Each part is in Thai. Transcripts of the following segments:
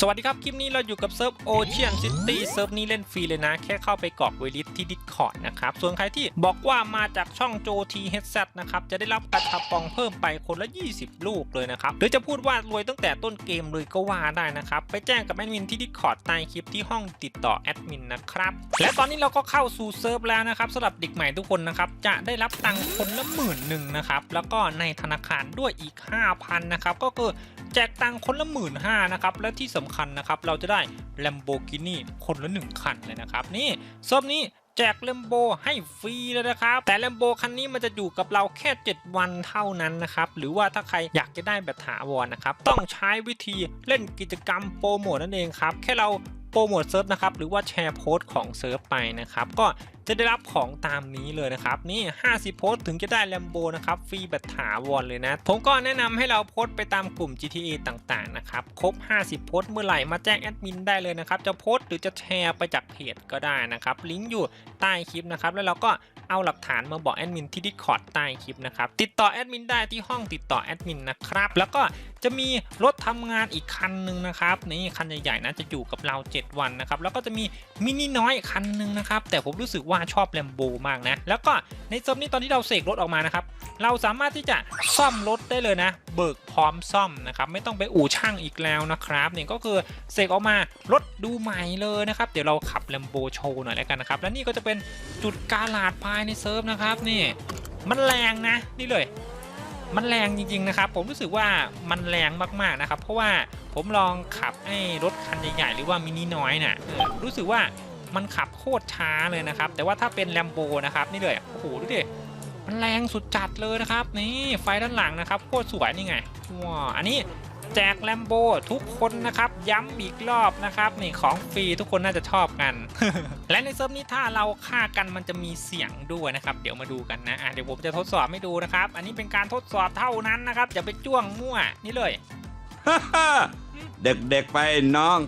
สวัสดีครับ คลิปนี้เราอยู่กับเซิร์ฟโอเชียนซิตี้เซิร์ฟนี้เล่นฟรีเลยนะ แค่เข้าไปกรอกเวลิสที่ดิสคอร์ดนะครับ ส่วนใครที่บอกว่ามาจากช่องโจทีเฮดเซนะครับ จะได้รับกระชับปองเพิ่มไปคนละ 20 ลูกเลยนะครับ หรือจะพูดว่ารวยตั้งแต่ต้นเกมเลยก็ว่าได้นะครับ ไปแจ้งกับแอดมินที่ดิสคอร์ดใต้คลิปที่ห้องติดต่อแอดมินนะครับ และตอนนี้เราก็เข้าสู่เซิร์ฟแล้วนะครับสำหรับเด็กใหม่ทุกคนนะครับจะได้รับตังค์คนละหมื่นหนึ่งนะครับแล้วก็ในธนาคารด้วยอีก 5,000นะครับก็คือแจกตังค์คนละหมื่นห้านะครับและที่สำคัญนะครับ เราจะได้ Lamborghini คนละหนึ่งคันเลยนะครับ นี่ซอบนี้แจก Lambo ให้ฟรีเลยนะครับ แต่ Lambo คันนี้มันจะอยู่กับเราแค่ 7 วันเท่านั้นนะครับ หรือว่าถ้าใครอยากจะได้แบบถาวรนะครับ ต้องใช้วิธีเล่นกิจกรรมโปรโมทนั่นเองครับ แค่เราโปรโมทเซิร์ฟนะครับ หรือว่าแชร์โพสต์ของเซิร์ฟไปนะครับ ก็ จะได้รับของตามนี้เลยนะครับ นี่ 50 โพสต์ถึงจะได้ Lambo นะครับ ฟรีแบบถาวรเลยนะ ผมก็แนะนำให้เราโพสต์ไปตามกลุ่ม GTA ต่างๆนะครับ ครบ 50 โพสต์เมื่อไหร่มาแจ้งแอดมินได้เลยนะครับ จะโพสต์หรือจะแชร์ไปจากเพจก็ได้นะครับ ลิงก์อยู่ใต้คลิปนะครับ แล้วเราก็เอาหลักฐานมาบอกแอดมินที่ Discord ใต้คลิปนะครับ ติดต่อแอดมินได้ที่ห้องติดต่อแอดมินนะครับ แล้วก็จะมีรถทำงานอีกคันหนึ่งนะครับนี่คันใหญ่ๆนะจะอยู่กับเรา 7 วันนะครับ แล้วก็จะมีมินิน้อยคันหนึ่งนะครับ แต่ผมรู้สึกว่าชอบแลมโบมากนะ แล้วก็ในเซิร์ฟนี้ตอนที่เราเสกรถออกมานะครับเราสามารถที่จะซ่อมรถได้เลยนะ เบิกพร้อมซ่อมนะครับไม่ต้องไปอู่ช่างอีกแล้วนะครับเนี่ยก็คือเสกออกมารถดูใหม่เลยนะครับเดี๋ยวเราขับแลมโบโชว์หน่อยแล้วกันนะครับและนี่ก็จะเป็นจุดกาลาดภายในเซิร์ฟนะครับนี่มันแรงนะนี่เลยมันแรงจริงๆนะครับ ผมรู้สึกว่ามันแรงมากๆนะครับ เพราะว่าผมลองขับไอ้รถคันใหญ่ๆหรือว่ามินิน้อยน่ะรู้สึกว่า มันขับโคตรช้าเลยนะครับ แต่ว่าถ้าเป็นแลมโบนะครับนี่เลยโอ้โหดูดิมันแรงสุดจัดเลยนะครับ นี่ไฟด้านหลังนะครับโคตรสวยนี่ไงว้าอันนี้แจกแลมโบทุกคนนะครับ ย้ำอีกรอบนะครับนี่ของฟรีทุกคนน่าจะชอบกัน และในเซิร์ฟนี้ถ้าเราฆ่ากันมันจะมีเสียงด้วยนะครับ เดี๋ยวมาดูกันนะะเดี๋ยวผมจะทดสอบให้ดูนะครับ อันนี้เป็นการทดสอบเท่านั้นนะครับอย่าไปจ้วงมั่วนี่เลยเด็กๆไปน้อง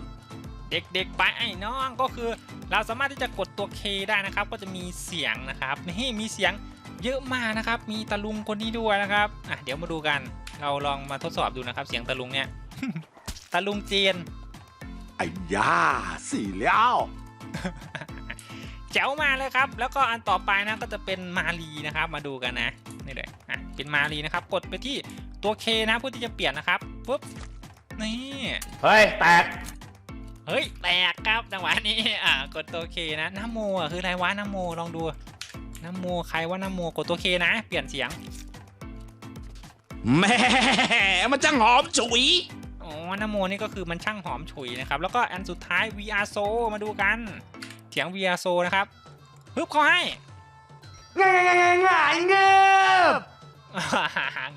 เด็กๆไปไอ้น้องก็คือเราสามารถที่จะกดตัว K ได้นะครับ ก็จะมีเสียงนะครับนี่มีเสียงเยอะมากนะครับ มีตะลุงคนนี้ด้วยนะครับอะเดี๋ยวมาดูกัน เราลองมาทดสอบดูนะครับ เสียงตะลุงเนี่ยตะลุงเจียนไอ้ย่าสี่แล้วแจ๋วมาเลยครับ แล้วก็อันต่อไปนะก็จะเป็นมารีนะครับ มาดูกันนะนี่เลยอะเป็นมารีนะครับ กดไปที่ตัว K นะเพื่อที่จะเปลี่ยนนะครับปุ๊บนี่เฮ้ยแตก เฮ้ยแตกครับจังหวะนี้อ่ากดตัว K นะน้ำโมอะคืออะไรวะน้ำโมลองดูน้ำโมใครว่าน้ำโมกดตัว K นะ เปลี่ยนเสียงแม่มันจังหอมฉุยอ๋อน้ำโมนี่ก็คือมันช่างหอมฉุยนะครับแล้วก็อันสุดท้าย VR So มาดูกันเสียง VR So นะครับปึ๊บเขาให้ง่ายง่ายง่ายเงือบ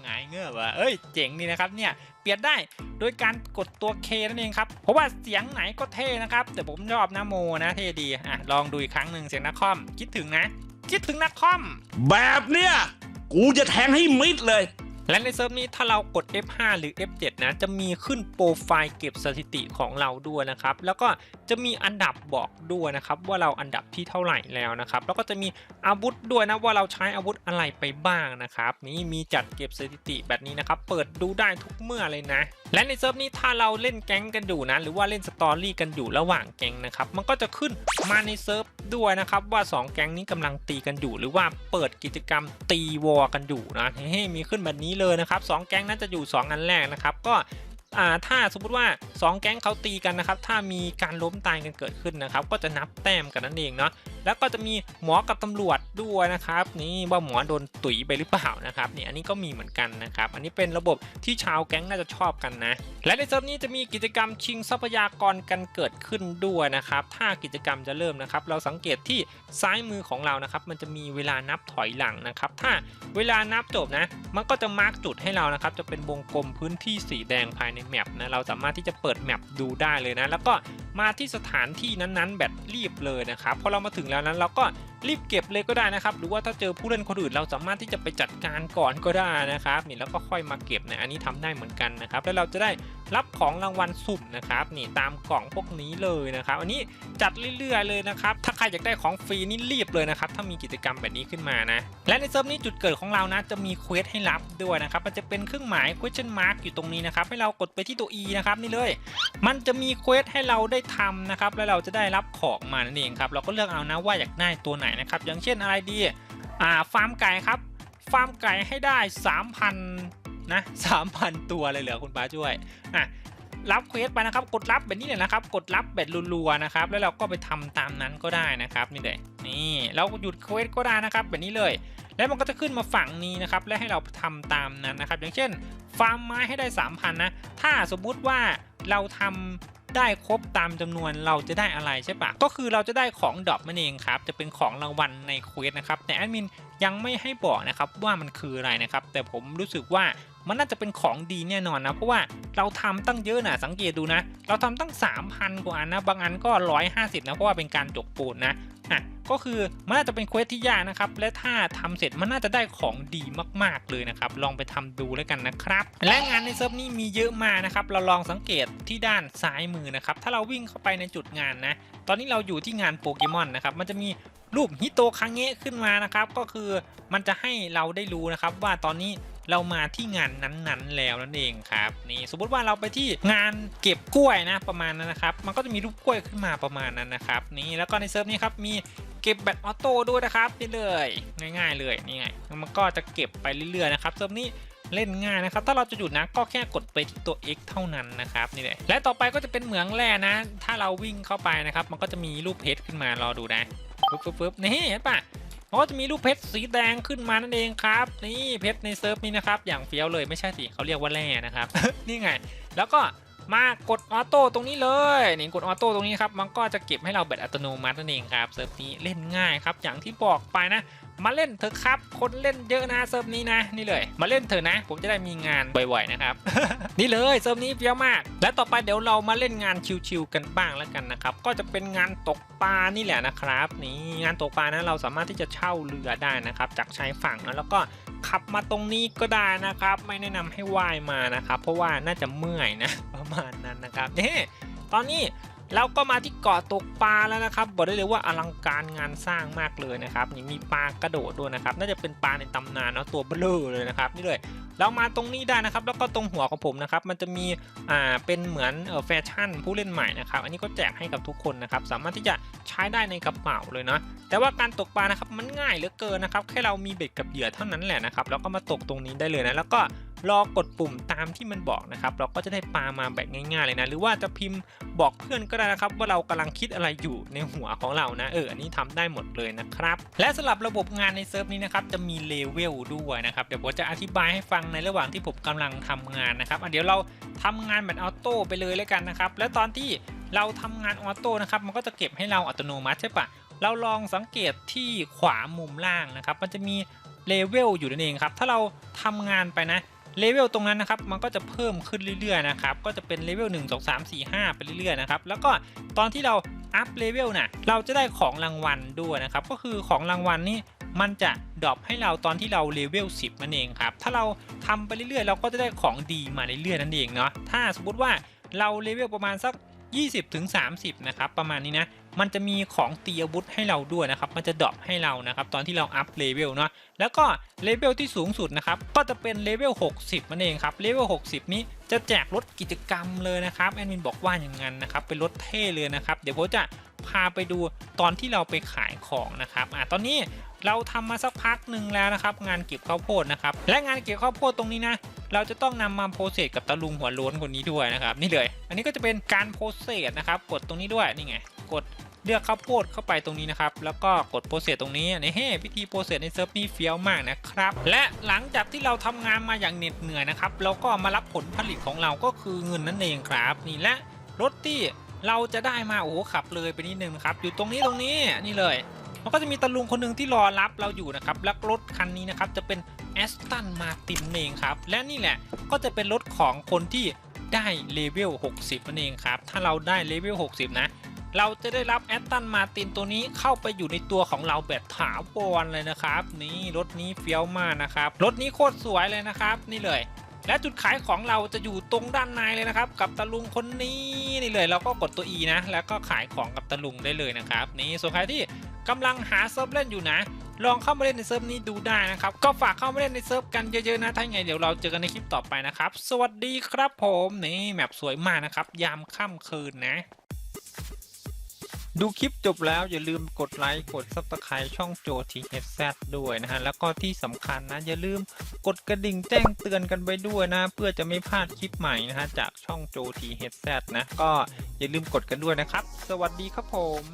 หงายเงือบอะเอ้ยเจ๋งนี่นะครับเนี่ยเปลี่ยนได้โดยการกดตัว K นั่นเองครับ เพราะว่าเสียงไหนก็เท่นะครับ แต่ผมชอบนะโมนะเท่ดีอะลองดูอีกครั้งหนึ่งเสียงนักคอมคิดถึงนะ คิดถึงนักคอม แบบเนี้ยกูจะแทงให้มิดเลย และในเซิร์ฟนี้ถ้าเรากด F5 หรือ F7 นะจะมีขึ้นโปรไฟล์เก็บสถิติของเราด้วยนะครับ แล้วก็จะมีอันดับบอกด้วยนะครับ ว่าเราอันดับที่เท่าไหร่แล้วนะครับ แล้วก็จะมีอาวุธด้วยนะว่าเราใช้อาวุธอะไรไปบ้างนะครับนี่มีจัดเก็บสถิติแบบนี้นะครับ เปิดดูได้ทุกเมื่อเลยนะ และในเซิร์ฟนี้ถ้าเราเล่นแก๊งกันอยู่นะหรือว่าเล่นสตอรี่กันอยู่ระหว่างแก๊งนะครับมันก็จะขึ้นมาในเซิร์ฟด้วยนะครับว่า 2 แก๊งนี้กำลังตีกันอยู่ หรือว่าเปิดกิจกรรมตีวอกันอยู่นะเฮ้มีขึ้นแบบนี้เลยนะครับสองแก๊งนั้นจะอยู่ 2 อันแรกนะครับ ก็ถ้าสมมติว่า 2 แก๊งเขาตีกันนะครับ ถ้ามีการล้มตายกันเกิดขึ้นนะครับ ก็จะนับแต้มกันนั่นเองเนาะแล้วก็จะมีหมอกับตำรวจด้วยนะครับ นี่ว่าหมอโดนตุ๋ยไปหรือเปล่านะครับนี่อันนี้ก็มีเหมือนกันนะครับ อันนี้เป็นระบบที่ชาวแก๊งน่าจะชอบกันนะ และในเซิร์ฟนี้จะมีกิจกรรมชิงทรัพยากรกันเกิดขึ้นด้วยนะครับ ถ้ากิจกรรมจะเริ่มนะครับ เราสังเกตที่ซ้ายมือของเรานะครับ มันจะมีเวลานับถอยหลังนะครับ ถ้าเวลานับจบนะ มันก็จะมาร์กจุดให้เรานะครับ จะเป็นวงกลมพื้นที่สีแดงภายในแมปนะ เราสามารถที่จะเปิดแมปดูได้เลยนะ แล้วก็มาที่สถานที่นั้นๆ แบบรีบเลยนะครับพอเรามาถึงแล้วนั้นเราก็รีบเก็บเลยก็ได้นะครับ หรือว่าถ้าเจอผู้เล่นคนอื่น เราสามารถที่จะไปจัดการก่อนก็ได้นะครับนี่แล้วก็ค่อยมาเก็บนะอันนี้ทำได้เหมือนกันนะครับ แล้วเราจะได้รับของรางวัลสุ่มนะครับนี่ตามกล่องพวกนี้เลยนะครับ อันนี้จัดเรื่อยๆเลยนะครับ ถ้าใครอยากได้ของฟรีนี่รีบเลยนะครับ ถ้ามีกิจกรรมแบบนี้ขึ้นมานะ และในเซิร์ฟนี้จุดเกิดของเรานะจะมีเควสให้รับด้วยนะครับมันจะเป็นเครื่องหมาย question mark อยู่ตรงนี้นะครับให้เรากดไปที่ตัว e นะครับนี่เลย มันจะมีเควสให้เราได้ทำนะครับ แล้วเราจะได้รับของมานั่นเองครับ เราก็เลือกเอานะว่าอยากได้ตัวไหนนะครับ อย่างเช่นอะไรดี อ่า ฟาร์มไก่ครับ ฟาร์มไก่ให้ได้ 3,000นะ3,000 ตัวเลยเหลือคุณป้าช่วยอะรับเควสไปนะครับ กดรับแบบนี้เลยนะครับ กดรับแบบรัวๆนะครับ แล้วเราก็ไปทำตามนั้นก็ได้นะครับนี่เลยนี่เราหยุดเควสก็ได้นะครับ แบบนี้เลย แล้วมันก็จะขึ้นมาฝั่งนี้นะครับ และให้เราทำตามนั้นนะครับ อย่างเช่น ฟาร์มไม้ให้ได้ 3,000นะถ้าสมมุติว่าเราทำ ได้ครบตามจำนวนเราจะได้อะไรใช่ปะก็คือเราจะได้ของดรอปมันเองครับ จะเป็นของรางวัลในเควสนะครับ แต่แอดมินยังไม่ให้บอกนะครับว่ามันคืออะไรนะครับ แต่ผมรู้สึกว่ามันน่าจะเป็นของดีแน่นอนนะ เพราะว่าเราทำตั้งเยอะนะสังเกตดูนะ เราทำตั้ง 3,000 กว่าอันนะ บางอันก็ 150 นะ เพราะว่าเป็นการจกปูนนะอะก็คือมันน่าจะเป็นเควสที่ยากนะครับ และถ้าทำเสร็จมันน่าจะได้ของดีมากๆเลยนะครับ ลองไปทำดูแล้วกันนะครับ และงานในเซิร์ฟนี้มีเยอะมากนะครับ เราลองสังเกตที่ด้านซ้ายมือนะครับ ถ้าเราวิ่งเข้าไปในจุดงานนะ ตอนนี้เราอยู่ที่งานโปเกมอนนะครับ มันจะมีรูปฮิโตคังเงะขึ้นมานะครับ ก็คือมันจะให้เราได้รู้นะครับว่าตอนนี้ เรามาที่งานนั้นๆ แล้วนั่นเองครับนี่สมมติว่าเราไปที่งานเก็บกล้วยนะประมาณนั้นนะครับ มันก็จะมีรูปกล้วยขึ้นมาประมาณนั้นนะครับนี่แล้วก็ในเซิร์ฟนี้ครับมีเก็บแบตออโต้ด้วยนะครับนี่เลยง่ายๆเลยนี่ไงมันก็จะเก็บไปเรื่อยๆนะครับเซิร์ฟนี้เล่นง่ายนะครับ ถ้าเราจะหยุดนะก็แค่กดไปที่ตัว X เท่านั้นนะครับนี่เลยและต่อไปก็จะเป็นเหมืองแร่นะ ถ้าเราวิ่งเข้าไปนะครับ มันก็จะมีรูปเพชรขึ้นมารอดูนะปึ๊บปึ๊บปึ๊บนี่เห็นปะ มันก็จะมีลูกเพชรสีแดงขึ้นมานั่นเองครับ นี่เพชรในเซิร์ฟนี้นะครับ อย่างเฟี้ยวเลยไม่ใช่สิเขาเรียกว่าแร่นะครับ นี่ไง แล้วก็มากดออโต้ตรงนี้เลยนี่กดออโต้ตรงนี้ครับมันก็จะเก็บให้เราแบตอัตโนมัตินั่นเองครับเซิร์ฟนี้เล่นง่ายครับอย่างที่บอกไปนะ มาเล่นเถอะครับ คนเล่นเยอะนะเซิร์ฟนี้นะ นี่เลย มาเล่นเถอะนะ ผมจะได้มีงานบ่อยๆนะครับ นี่เลยเซิร์ฟนี้เฟี้ยวมาก และต่อไปเดี๋ยวเรามาเล่นงานชิวๆกันบ้างแล้วกันนะครับ ก็จะเป็นงานตกปลานี่แหละนะครับ นี่งานตกปลานะเราสามารถที่จะเช่าเรือได้นะครับ จากชายฝั่งนะแล้วก็ขับมาตรงนี้ก็ได้นะครับ ไม่แนะนำให้ว่ายมานะครับ เพราะว่าน่าจะเมื่อยนะประมาณนั้นนะครับนี่ตอนนี้ เราก็มาที่เกาะตกปลาแล้วนะครับ บอกได้เลยว่าอลังการงานสร้างมากเลยนะครับนี่มีปลากระโดดด้วยนะครับ น่าจะเป็นปลาในตำนานเนาะตัวเบลอเลยนะครับนี่เลย เรามาตรงนี้ได้นะครับ แล้วก็ตรงหัวของผมนะครับ มันจะมีอ่าเป็นเหมือนเออแฟชั่นผู้เล่นใหม่นะครับ อันนี้ก็แจกให้กับทุกคนนะครับ สามารถที่จะใช้ได้ในกระเป๋าเลยเนาะแต่ว่าการตกปลานะครับมันง่ายเหลือเกินนะครับ แค่เรามีเบ็ดกับเหยื่อเท่านั้นแหละนะครับ แล้วก็มาตกตรงนี้ได้เลยนะ แล้วก็ รอกดปุ่มตามที่มันบอกนะครับ เราก็จะได้ปลามาแบบง่ายๆเลยนะ หรือว่าจะพิมพ์บอกเพื่อนก็ได้นะครับ ว่าเรากำลังคิดอะไรอยู่ในหัวของเรานะ เออ อันนี้ทำได้หมดเลยนะครับ และสำหรับระบบงานในเซิร์ฟนี้นะครับ จะมีเลเวลด้วยนะครับ เดี๋ยวผมจะอธิบายให้ฟังในระหว่างที่ผมกำลังทำงานนะครับอะเดี๋ยวเราทำงานแบบออโต้ไปเลยแล้วกันนะครับ และตอนที่เราทำงานออโต้นะครับ มันก็จะเก็บให้เราอัตโนมัติใช่ปะเราลองสังเกตที่ขวามุมล่างนะครับ มันจะมีเลเวลอยู่นั่นเองครับ ถ้าเราทำงานไปนะ เลเวลตรงนั้นนะครับมันก็จะเพิ่มขึ้นเรื่อยๆนะครับก็จะเป็นเลเวล1 2 3 4 5ไปเรื่อยๆนะครับแล้วก็ตอนที่เราอัพเลเวลน่ะเราจะได้ของรางวัลด้วยนะครับก็คือของรางวัลนี่มันจะดรอปให้เราตอนที่เราเลเวล10นั่นเองครับถ้าเราทำไปเรื่อยๆ เราก็จะได้ของดีมาเรื่อยๆนั่นเองเนาะถ้าสมมติว่าเราเลเวลประมาณสัก 20ถึง30 นะครับ ประมาณนี้นะ มันจะมีของตีอาวุธให้เราด้วยนะครับ มันจะดรอปให้เรานะครับ ตอนที่เราอัพเลเวลเนาะ แล้วก็เลเวลที่สูงสุดนะครับ ก็จะเป็นเลเวล 60นั่นเองครับ เลเวล 60 นี้จะแจกรถกิจกรรมเลยนะครับแอดมินบอกว่าอย่างนั้นนะครับ เป็นรถเท่เลยนะครับ เดี๋ยวผมจะพาไปดูตอนที่เราไปขายของนะครับ อะ ตอนนี้เราทำมาสักพักหนึ่งแล้วนะครับ งานเก็บข้าวโพดนะครับ และงานเก็บข้าวโพดตรงนี้นะ เราจะต้องนำมาโพสเซสกับตะลุงหัวโล้นคนนี้ด้วยนะครับ นี่เลย อันนี้ก็จะเป็นการโพสเซสนะครับ กดตรงนี้ด้วยนี่ไง กดเลือกข้าวโพดเข้าไปตรงนี้นะครับ แล้วก็กดโพสเซสตรงนี้นี่เฮ้พิธีโพสเซสในเซิร์ฟนี่เฟี้ยวมากนะครับ และหลังจากที่เราทำงานมาอย่างเหน็ดเหนื่อยนะครับ เราก็มารับผลผลิตของเราก็คือเงินนั่นเองครับ นี่และรถที่เราจะได้มาโอ้โหขับเลยไปนิดนึงครับ อยู่ตรงนี้ตรงนี้นี่เลยมันก็จะมีตะลุงคนหนึ่งที่รอรับเราอยู่นะครับ และรถคันนี้นะครับจะเป็น แอสตันมาตินเองครับ และนี่แหละก็จะเป็นรถของคนที่ได้เลเวล 60นั่นเองครับ ถ้าเราได้เลเวล 60 นะ เราจะได้รับแอตตันมาตินตัวนี้เข้าไปอยู่ในตัวของเราแบบถาวรเลยนะครับ นี่รถนี้เฟี้ยวมากนะครับ รถนี้โคตรสวยเลยนะครับ นี่เลย และจุดขายของเราจะอยู่ตรงด้านในเลยนะครับ กับตะลุงคนนี้นี่เลย เราก็กดตัว E นะ แล้วก็ขายของกับตะลุงได้เลยนะครับ นี่ส่วนใครที่กำลังหาเซิร์ฟเล่นอยู่นะ ลองเข้ามาเล่นในเซิร์ฟนี้ดูได้นะครับก็ฝากเข้ามาเล่นในเซิร์ฟกันเยอะๆนะถ้าไงเดี๋ยวเราเจอกันในคลิปต่อไปนะครับสวัสดีครับผมนี่แมปสวยมากนะครับยามค่ำคืนนะดูคลิปจบแล้วอย่าลืมกดไลค์กด subscribe ช่องโจทีเฮดแซด้วยนะฮะ แล้วก็ที่สำคัญนะอย่าลืมกดกระดิ่งแจ้งเตือนกันไปด้วยนะ เพื่อจะไม่พลาดคลิปใหม่นะฮะ จากช่องโจทีเฮดแซนะ ก็อย่าลืมกดกันด้วยนะครับ สวัสดีครับผม